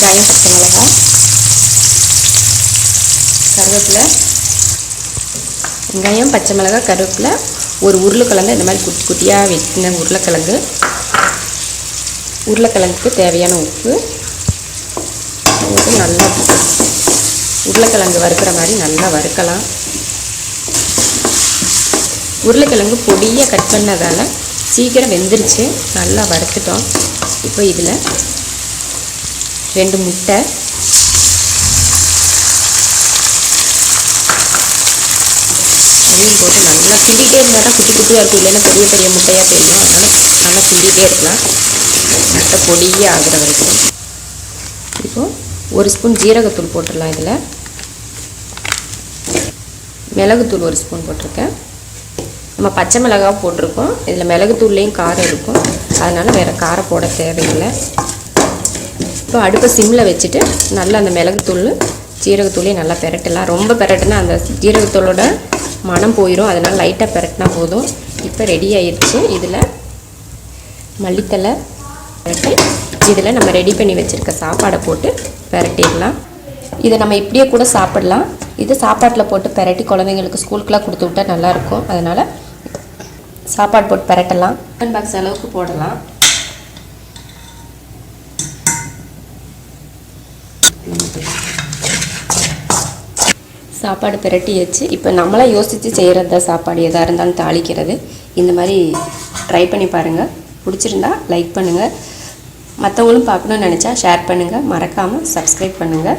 வெங்காயம் பச்சை மிளகாய் கருவேப்பிலை வெங்காயம் பச்சை மிளகாய் கருவேப்பிலை ஒரு உருளைக்கிழங்கு இந்த மாதிரி குட்டி குட்டியாக வெட்டின உருளைக்கிழங்கு. உருளைக்கிழங்குக்கு தேவையான உப்பு. உப்பு நல்லா உருளைக்கிழங்கு வறுக்கிற மாதிரி நல்லா வறுக்கலாம். உருளைக்கிழங்கு பொடியாக கட் பண்ணதால் சீக்கிரம் வெந்துருச்சு. நல்லா வறுத்துட்டோம். இப்போ இதில் ரெண்டு முட்டை. அதையும் போட்டு நல்லா கிண்டிகிட்டே இருந்தால் தான் குட்டி குட்டியாக இருக்கும். இல்லைன்னா பெரிய பெரிய முட்டையாக தெரியும். அதனால் நல்லா கிண்டிகிட்டே இருக்கலாம் முட்டை பொடியே ஆகிற வரைக்கும். இப்போது ஒரு ஸ்பூன் ஜீரகத்தூள் போட்டுடலாம் இதில். மிளகுத்தூள் ஒரு ஸ்பூன் போட்டிருக்கேன். நம்ம பச்சை மிளகா போட்டிருக்கோம். இதில் மிளகுத்தூள்லேயும் காரம் இருக்கும். அதனால் வேறு காரம் போட தேவையில்லை. இப்போ அடுப்பை சிம்மில் வச்சுட்டு நல்லா அந்த மிளகுத்தூள் ஜீரகத்தூளையும் நல்லா பெரட்டலாம். ரொம்ப பெரட்டினா அந்த ஜீரகத்தூளோட மனம் போயிடும் அதனால் லைட்டாக பெரட்டினா போதும். இப்போ ரெடி ஆயிடுச்சு இதில் மல்லித்தலை பெரட்டி இதில் நம்ம ரெடி பண்ணி வச்சுருக்க சாப்பாடை போட்டு பெரட்டிடலாம். இதை நம்ம இப்படியே கூட சாப்பிடலாம். இது சாப்பாட்டில் போட்டு பெரட்டி குழந்தைங்களுக்கு ஸ்கூலுக்குலாம் கொடுத்து விட்டா நல்லாயிருக்கும் அதனால் சாப்பாடு போட்டு பெரட்டலாம். டிஃபன் பாக்ஸ் அளவுக்கு போடலாம். சாப்பாடு பிரட்டியாச்சு இப்போ நம்மளாக யோசித்து செய்கிறது தான் சாப்பாடு எதாக இருந்தாலும் தாளிக்கிறது. இந்த மாதிரி ட்ரை பண்ணி பாருங்கள் பிடிச்சிருந்தா லைக் பண்ணுங்கள் மற்றவங்களும் பார்க்கணுன்னு நினச்சா ஷேர் பண்ணுங்கள் மறக்காமல் சப்ஸ்கிரைப் பண்ணுங்கள்